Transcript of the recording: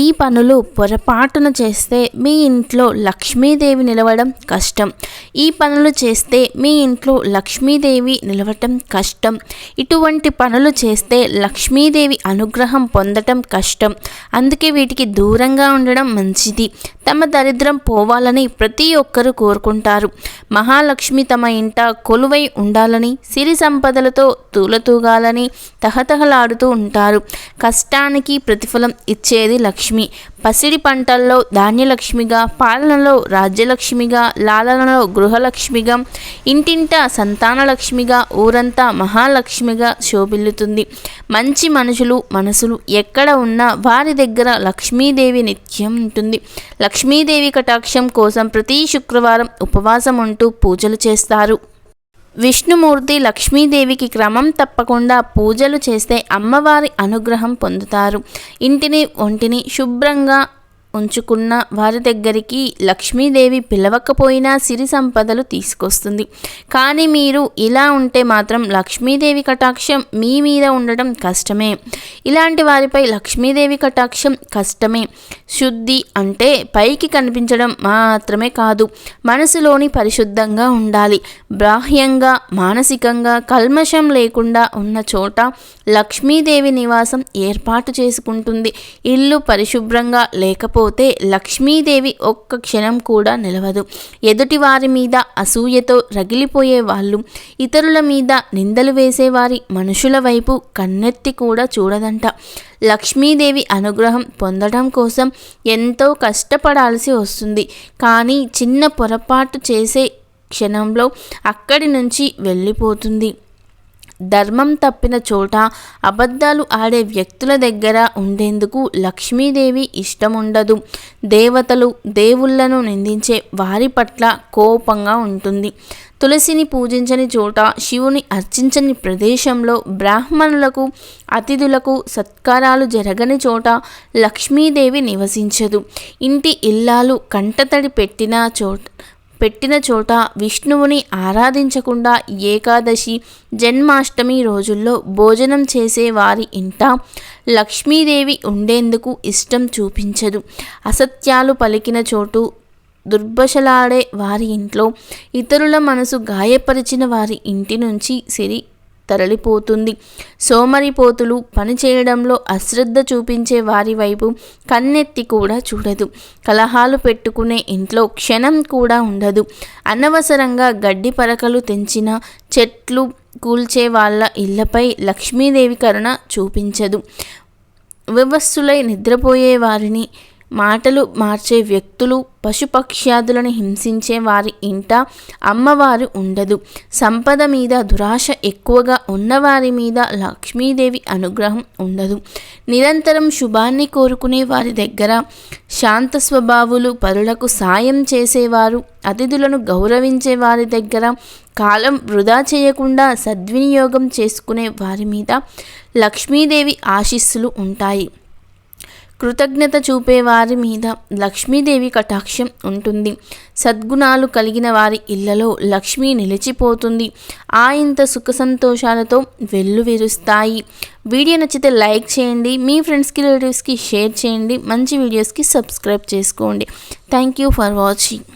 ఈ పనులు పొరపాటున చేస్తే మీ ఇంట్లో లక్ష్మీదేవి నిలవడం కష్టం. ఈ పనులు చేస్తే మీ ఇంట్లో లక్ష్మీదేవి నిలవటం కష్టం. ఇటువంటి పనులు చేస్తే లక్ష్మీదేవి అనుగ్రహం పొందటం కష్టం. అందుకే వీటికి దూరంగా ఉండడం మంచిది. తమ దరిద్రం పోవాలని ప్రతి ఒక్కరూ కోరుకుంటారు. మహాలక్ష్మి తమ ఇంట కొలువై ఉండాలని సిరి సంపదలతో తూలతూగాలని తహతహలాడుతూ ఉంటారు. కష్టానికి ప్రతిఫలం ఇచ్చేది లక్ష్మి. పసిడి పంటల్లో ధాన్యలక్ష్మిగా పాలనలో రాజ్యలక్ష్మిగా లాలనలో గృహలక్ష్మిగా ఇంటింట సంతానలక్ష్మిగా ఊరంతా మహాలక్ష్మిగా శోభిల్లుతుంది. మంచి మనుషులు మనసులు ఎక్కడ ఉన్నా వారి దగ్గర లక్ష్మీదేవి నిత్యం ఉంటుంది. లక్ష్మీదేవి కటాక్షం కోసం ప్రతి శుక్రవారం ఉపవాసం ఉంటూ పూజలు చేస్తారు. విష్ణుమూర్తి లక్ష్మీదేవికి క్రమం తప్పకుండా పూజలు చేస్తే అమ్మవారి అనుగ్రహం పొందుతారు. ఇంటిని ఒంటిని శుభ్రంగా ఉంచుకున్న వారి దగ్గరికి లక్ష్మీదేవి పిలవకపోయినా సిరి సంపదలు తీసుకొస్తుంది. కానీ మీరు ఇలా ఉంటే మాత్రం లక్ష్మీదేవి కటాక్షం మీ మీద ఉండటం కష్టమే. ఇలాంటి వారిపై లక్ష్మీదేవి కటాక్షం కష్టమే. శుద్ధి అంటే పైకి కనిపించడం మాత్రమే కాదు మనసులోని పరిశుద్ధంగా ఉండాలి. బాహ్యంగా మానసికంగా కల్మషం లేకుండా ఉన్న చోట లక్ష్మీదేవి నివాసం ఏర్పాటు చేసుకుంటుంది. ఇల్లు పరిశుభ్రంగా లేకపోతే లక్ష్మీదేవి ఒక్క క్షణం కూడా నిలవదు. ఎదుటి వారి మీద అసూయతో రగిలిపోయే వాళ్ళు ఇతరుల మీద నిందలు వేసేవారి మనుషుల వైపు కన్నెత్తి కూడా చూడదంట. లక్ష్మీదేవి అనుగ్రహం పొందడం కోసం ఎంతో కష్టపడాల్సి వస్తుంది. కానీ చిన్న పొరపాటు చేసే క్షణంలో అక్కడి నుంచి వెళ్ళిపోతుంది. ధర్మం తప్పిన చోట అబద్ధాలు ఆడే వ్యక్తుల దగ్గర ఉండేందుకు లక్ష్మీదేవి ఇష్టం ఉండదు దేవతలు దేవుళ్ళను నిందించే వారి పట్ల కోపంగా ఉంటుంది. తులసిని పూజించని చోట శివుని అర్చించని ప్రదేశంలో బ్రాహ్మణులకు అతిథులకు సత్కారాలు జరగని చోట లక్ష్మీదేవి నివసించదు. ఇంటి ఇల్లాలు కంటతడి పెట్టిన చోట పెట్టిన చోట విష్ణువుని ఆరాధించకుండా ఏకాదశి జన్మాష్టమి రోజుల్లో భోజనం చేసే వారి ఇంట లక్ష్మీదేవి ఉండేందుకు ఇష్టం చూపించదు. అసత్యాలు పలికిన చోటు దుర్భశలాడే వారి ఇంట్లో ఇతరుల మనసు గాయపరిచిన వారి ఇంటి నుంచి సిరి తరలిపోతుంది. సోమరిపోతులు పనిచేయడంలో అశ్రద్ధ చూపించే వారి వైపు కన్నెత్తి కూడా చూడదు. కలహాలు పెట్టుకునే ఇంట్లో క్షణం కూడా ఉండదు. అనవసరంగా గడ్డి పరకలు తెంచిన చెట్లు కూల్చే వాళ్ళ ఇళ్ళపై లక్ష్మీదేవి కరుణ చూపించదు. వివస్సులై నిద్రపోయే వారిని మాటలు మార్చే వ్యక్తులు పశుపక్ష్యాదులను హింసించే వారి ఇంట అమ్మవారు ఉండదు. సంపద మీద దురాశ ఎక్కువగా ఉన్నవారి మీద లక్ష్మీదేవి అనుగ్రహం ఉండదు. నిరంతరం శుభాన్ని కోరుకునే వారి దగ్గర శాంత స్వభావులు పరులకు సాయం చేసేవారు అతిథులను గౌరవించే వారి దగ్గర కాలం వృధా చేయకుండా సద్వినియోగం చేసుకునే వారి మీద లక్ష్మీదేవి ఆశీస్సులు ఉంటాయి. కృతజ్ఞత చూపే వారి మీద లక్ష్మీదేవి కటాక్షం ఉంటుంది. సద్గుణాలు కలిగిన వారి ఇళ్ళలో లక్ష్మి నిలిచిపోతుంది. ఆ ఇంత సుఖ సంతోషాలతో వెల్లువిరుస్తాయి వీడియో నచ్చితే లైక్ చేయండి. మీ ఫ్రెండ్స్కి రిలేటివ్స్కి షేర్ చేయండి. మంచి వీడియోస్కి సబ్స్క్రైబ్ చేసుకోండి. Thank you for watching.